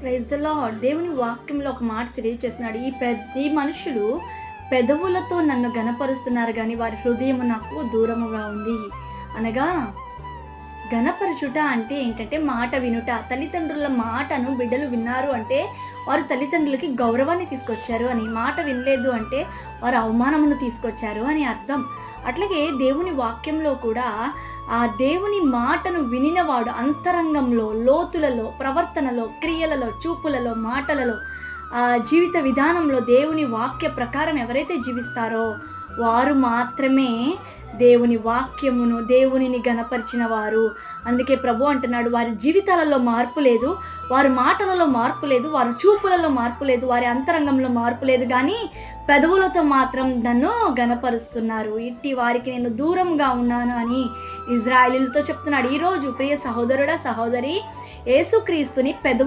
Praise the lord దేవుని వాక్యంలో ఒక మాట తెలియజేస్తున్నాడు ఈ పెద్ద ఈ మనుషులు పెదవులతో నన్ను గనపరుస్తున్నారు కానీ వారి హృదయం నాకు దూరముగా ఉంది. అనగా గణపరచుట అంటే ఏంటంటే మాట వినుట. తల్లిదండ్రుల మాటను బిడ్డలు విన్నారు అంటే వారు తల్లిదండ్రులకి గౌరవాన్ని తీసుకొచ్చారు అని మాట వినలేదు అంటే వారు అవమానమును తీసుకొచ్చారు అని అర్థం. అట్లాగే దేవుని వాక్యంలో కూడా ఆ దేవుని మాటను వినినవాడు అంతరంగంలో లోతులలో ప్రవర్తనలో క్రియలలో చూపులలో మాటలలో ఆ జీవిత విధానంలో దేవుని వాక్య ప్రకారం ఎవరైతే జీవిస్తారో వారు మాత్రమే దేవుని వాక్యమును దేవునిని గనపరిచిన వారు అందుకే ప్రభు అంటున్నాడు వారి జీవితాలలో మార్పు లేదు వారి మాటలలో మార్పు లేదు వారి చూపులలో మార్పు లేదు వారి అంతరంగంలో మార్పు లేదు కానీ పెదవులతో మాత్రం నన్ను గనపరుస్తున్నారు ఇట్టి వారికి నేను దూరంగా ఉన్నాను అని ఇజ్రాయిలీలతో చెప్తున్నాడు. ఈరోజు ప్రియ సహోదరుడా సహోదరి యేసుక్రీస్తుని పెదవు